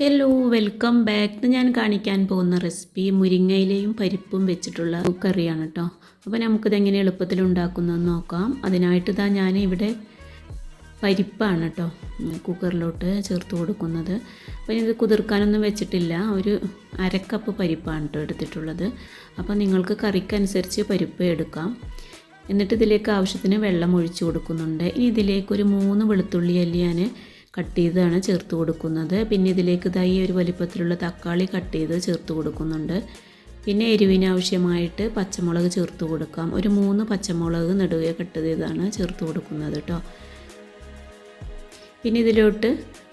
Hello welcome back ഞാൻ കാണിക്കാൻ പോകുന്ന റെസിപ്പി മുരിങ്ങയിലയും പരിപ്പും വെച്ചിട്ടുള്ള കറിയാണ് കേട്ടോ അപ്പോൾ നമുക്കിത് എങ്ങനെ എളുപ്പത്തിൽ ഉണ്ടാക്കുന്നതെന്ന് നോക്കാം. അതിനായിട്ട് ഇതാ ഞാൻ ഇവിടെ പരിപ്പാണ് കേട്ടോ കുക്കറിലോട്ട് ചേർത്ത് കൊടുക്കുന്നത്. അപ്പോൾ ഇത് കുതിർക്കാനൊന്നും വെച്ചിട്ടില്ല. ഒരു അരക്കപ്പ് പരിപ്പാണ് കേട്ടോ എടുത്തിട്ടുള്ളത്. അപ്പോൾ നിങ്ങൾക്ക് കറിക്കനുസരിച്ച് പരിപ്പ് എടുക്കാം. എന്നിട്ട് ഇതിലേക്ക് ആവശ്യത്തിന് വെള്ളം ഒഴിച്ചു കൊടുക്കുന്നുണ്ട്. ഇനി ഇതിലേക്ക് ഒരു മൂന്ന് വെളുത്തുള്ളി ഞാൻ കട്ട് ചെയ്താണ് ചേർത്ത് കൊടുക്കുന്നത്. പിന്നെ ഇതിലേക്ക് ഇതായി ഒരു വലിപ്പത്തിലുള്ള തക്കാളി കട്ട് ചെയ്ത് ചേർത്ത് കൊടുക്കുന്നുണ്ട്. പിന്നെ എരിവിനാവശ്യമായിട്ട് പച്ചമുളക് ചേർത്ത് കൊടുക്കാം. ഒരു മൂന്ന് പച്ചമുളക് നെടുകെ കട്ട് ചെയ്താണ് ചേർത്ത് കൊടുക്കുന്നത് കേട്ടോ പിന്നെ ഇതിലോട്ട്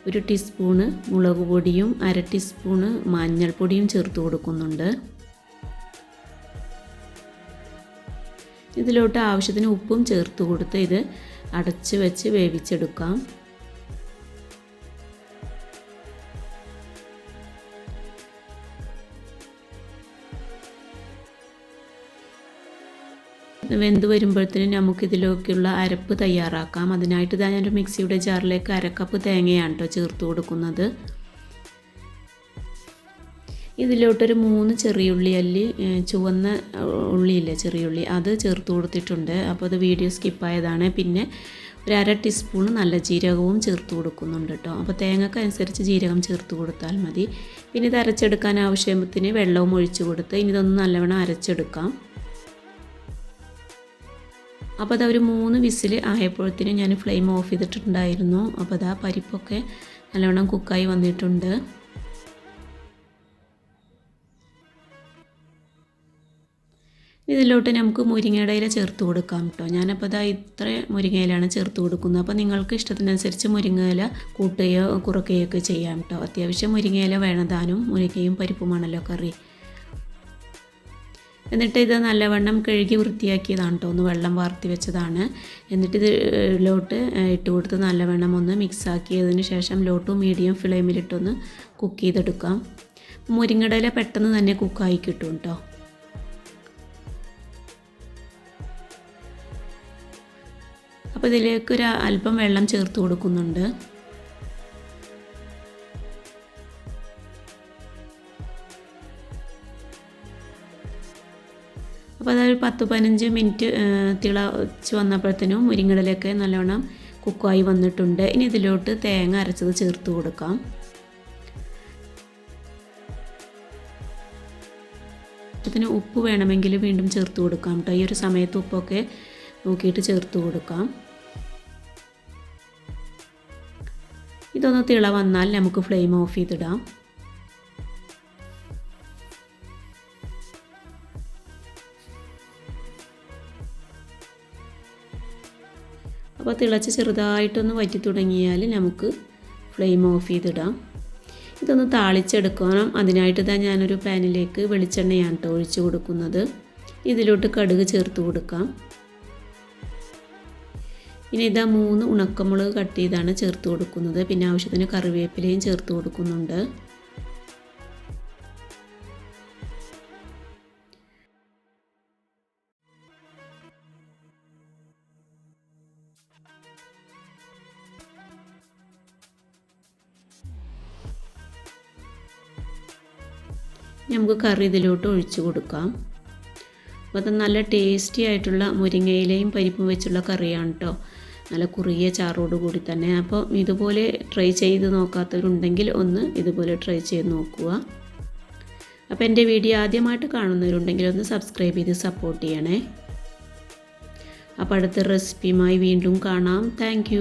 ഒരു ടീസ്പൂണ് മുളക് പൊടിയും അര ടീസ്പൂണ് മഞ്ഞൾപ്പൊടിയും ചേർത്ത് കൊടുക്കുന്നുണ്ട്. ഇതിലോട്ട് ആവശ്യത്തിന് ഉപ്പും ചേർത്ത് കൊടുത്ത് ഇത് അടച്ച് വെച്ച് വേവിച്ചെടുക്കാം. വെന്ത് വരുമ്പോഴത്തേനും നമുക്കിതിലേക്കുള്ള അരപ്പ് തയ്യാറാക്കാം. അതിനായിട്ട് ഇതാ ഞാനൊരു മിക്സിയുടെ ജാറിലേക്ക് അരക്കപ്പ് തേങ്ങയാണ് കേട്ടോ ചേർത്ത് കൊടുക്കുന്നത്. ഇതിലോട്ടൊരു മൂന്ന് ചെറിയുള്ളി അല്ലി ചുവന്ന ഉള്ളിയില്ലേ ചെറിയുള്ളി അത് ചേർത്ത് കൊടുത്തിട്ടുണ്ട്. അപ്പോൾ അത് വീഡിയോ സ്കിപ്പായതാണ്. പിന്നെ ഒരു അര ടീസ്പൂൺ നല്ല ജീരകവും ചേർത്ത് കൊടുക്കുന്നുണ്ട് കേട്ടോ അപ്പോൾ തേങ്ങക്കനുസരിച്ച് ജീരകം ചേർത്ത് കൊടുത്താൽ മതി. പിന്നെ ഇത് അരച്ചെടുക്കാൻ ആവശ്യത്തിന് വെള്ളവും ഒഴിച്ചു കൊടുത്ത് ഇനി ഇതൊന്ന് നല്ലവണ്ണം അരച്ചെടുക്കാം. അപ്പോൾ അതൊരു മൂന്ന് വിസിൽ ആയപ്പോഴത്തേനും ഞാൻ ഫ്ലെയിം ഓഫ് ചെയ്തിട്ടുണ്ടായിരുന്നു. അപ്പോൾ അതാ പരിപ്പൊക്കെ നല്ലവണ്ണം കുക്കായി വന്നിട്ടുണ്ട്. ഇതിലോട്ട് നമുക്ക് മുരിങ്ങയുടെ ഇല ചേർത്ത് കൊടുക്കാം കേട്ടോ. ഞാനപ്പോൾ അതാ ഇത്ര മുരിങ്ങയിലാണ് ചേർത്ത് കൊടുക്കുന്നത്. അപ്പോൾ നിങ്ങൾക്ക് ഇഷ്ടത്തിനനുസരിച്ച് മുരിങ്ങയില കൂട്ടുകയോ കുറയ്ക്കുകയോ ഒക്കെ ചെയ്യാം കേട്ടോ. അത്യാവശ്യം മുരിങ്ങയില വേണതാനും മുരിങ്ങയും പരിപ്പുമാണല്ലോ കറി. എന്നിട്ട് ഇത് നല്ലവണ്ണം കഴുകി വൃത്തിയാക്കിയതാണ് കേട്ടോ ഒന്ന് വെള്ളം വാർത്തി വെച്ചതാണ്. എന്നിട്ട് ഇതിലോട്ട് ഇട്ട് കൊടുത്ത് നല്ലവണ്ണം ഒന്ന് മിക്സ് ആക്കിയതിന് ശേഷം ലോട്ട് മീഡിയം ഫ്ലെയിമിലിട്ടൊന്ന് കുക്ക് ചെയ്തെടുക്കാം. മുരിങ്ങടയില പെട്ടെന്ന് തന്നെ കുക്കായി കിട്ടും കേട്ടോ അപ്പോൾ ഇതിലേക്ക് ഒരു അല്പം വെള്ളം ചേർത്ത് കൊടുക്കുന്നുണ്ട്. അപ്പോൾ അതൊരു പത്ത് പതിനഞ്ച് മിനിറ്റ് തിളച്ച് വന്നപ്പോഴത്തേനും മുരിങ്ങടലൊക്കെ നല്ലോണം കുക്കായി വന്നിട്ടുണ്ട്. ഇനി ഇതിലോട്ട് തേങ്ങ അരച്ചത് ചേർത്ത് കൊടുക്കാം. ഇതിന് ഉപ്പ് വേണമെങ്കിൽ വീണ്ടും ചേർത്ത് കൊടുക്കാം കേട്ടോ. ഈ ഒരു സമയത്ത് ഉപ്പൊക്കെ നോക്കിയിട്ട് ചേർത്ത് കൊടുക്കാം. ഇതൊന്ന് തിള വന്നാൽ നമുക്ക് ഫ്ലെയിം ഓഫ് ചെയ്തിടാം. അപ്പോൾ തിളച്ച് ചെറുതായിട്ടൊന്ന് വറ്റി തുടങ്ങിയാൽ നമുക്ക് ഫ്ലെയിം ഓഫ് ചെയ്തിടാം. ഇതൊന്ന് താളിച്ചെടുക്കണം. അതിനായിട്ട് തന്നെ ഞാനൊരു പാനിലേക്ക് വെളിച്ചെണ്ണയാണ് കേട്ടോ ഒഴിച്ചു കൊടുക്കുന്നത്. ഇതിലോട്ട് കടുക് ചേർത്ത് കൊടുക്കാം. ഇനി ഇതാ മൂന്ന് ഉണക്കമുളക് കട്ട് ചെയ്താണ് ചേർത്ത് കൊടുക്കുന്നത്. പിന്നെ ആവശ്യത്തിന് കറിവേപ്പിലയും ചേർത്ത് കൊടുക്കുന്നുണ്ട്. നമുക്ക് കറി ഇതിലോട്ട് ഒഴിച്ചു കൊടുക്കാം. അപ്പോൾ അത് നല്ല ടേസ്റ്റി ആയിട്ടുള്ള മുരിങ്ങയിലയും പരിപ്പും വെച്ചുള്ള കറിയാണ് കേട്ടോ നല്ല കുറുകിയ ചാറോട് കൂടി തന്നെ. അപ്പോൾ ഇതുപോലെ ട്രൈ ചെയ്ത് നോക്കാത്തവരുണ്ടെങ്കിൽ ഒന്ന് ഇതുപോലെ ട്രൈ ചെയ്ത് നോക്കുക. അപ്പോൾ എന്റെ വീഡിയോ ആദ്യമായിട്ട് കാണുന്നവരുണ്ടെങ്കിൽ ഒന്ന് സബ്സ്ക്രൈബ് ചെയ്ത് സപ്പോർട്ട് ചെയ്യണേ. അപ്പോൾ അടുത്ത റെസിപ്പിയുമായി വീണ്ടും കാണാം. താങ്ക്